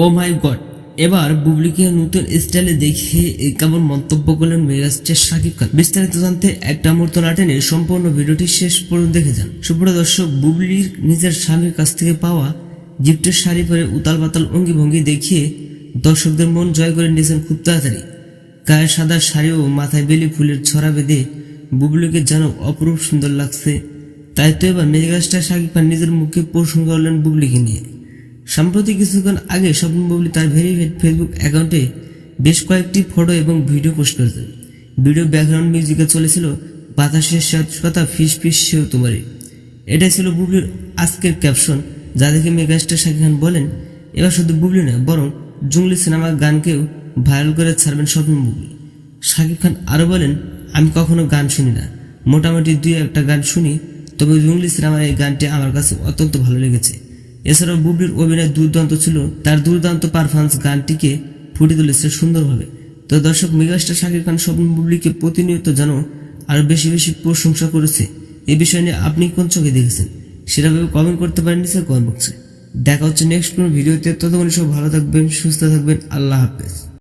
ও মাই god, এবার বুবলিকে নতুন স্টাইলে দেখে কেমন মন্তব্য করলেন মেগাস্টার শাকিব খান। বিস্তারিত জানতে একটা মুহূর্ত না টেনে সম্পূর্ণ ভিডিওটি শেষ পর্যন্ত দেখে যান। সুপ্রিয় দর্শক, বুবলির নিজের স্বামীর কাছ থেকে পাওয়া গিফটের শাড়ি পরে উতাল পাতাল অঙ্গি ভঙ্গি দেখিয়ে দর্শকদের মন জয় করে নিয়েছেন খুব তাড়াতাড়ি। গায়ে সাদা শাড়ি ও মাথায় বেলি ফুলের ছড়া বেঁধে বুবলিকে যেন অপরূপ সুন্দর লাগছে তাই তো এবার মেগাস্টার শাকিব খান নিজের মুখে প্রশ্ন করলেন বুবলিকে নিয়ে। সম্প্রতি কিছুক্ষণ আগে স্বপ্ন বুবলি তার ভেরিফাইড ফেসবুক অ্যাকাউন্টে বেশ কয়েকটি ফটো এবং ভিডিও পোস্ট করেছেন ভিডিও ব্যাকগ্রাউন্ড মিউজিকে চলেছিল, বাতাসের কথা ফিস ফিস সেও তোমারই। এটাই ছিল বুবলির আজকের ক্যাপশন যা দেখে মেগাস্টার শাকিব খান বলেন, এবার শুধু বুবলি না বরং জঙ্গলি সিনেমার গানকেও ভাইরাল করে ছাড়বেন স্বপ্ন বুবলি। শাকিব খান আরও বলেন, আমি কখনো গান শুনি না। মোটামুটি দুই একটা গান শুনি তবে জঙ্গলি সিনেমার এই গানটি আমার কাছে অত্যন্ত ভালো লেগেছে। এছাড়াও বুবলির অভিনয় দুর্দান্ত ছিল, তার দুর্দান্ত পারফরমেন্স গানটিকে ফুটে তুলেছে সুন্দরভাবে। তো দর্শক, মেগাস্টার শাকিব খান, স্বপ্ন বুবলিকে প্রতিনিয়ত যেন আরও বেশি বেশি প্রশংসা করেছে। এ বিষয় নিয়ে আপনি কোন চোখে দেখেছেন? সেটা ভেবে কমেন্ট করতে পারেন নিচে কমেন্ট বক্সে দেখা হচ্ছে নেক্সট কোনো ভিডিওতে ততক্ষণ সব ভালো থাকবেন, সুস্থ থাকবেন, আল্লাহ হাফেজ।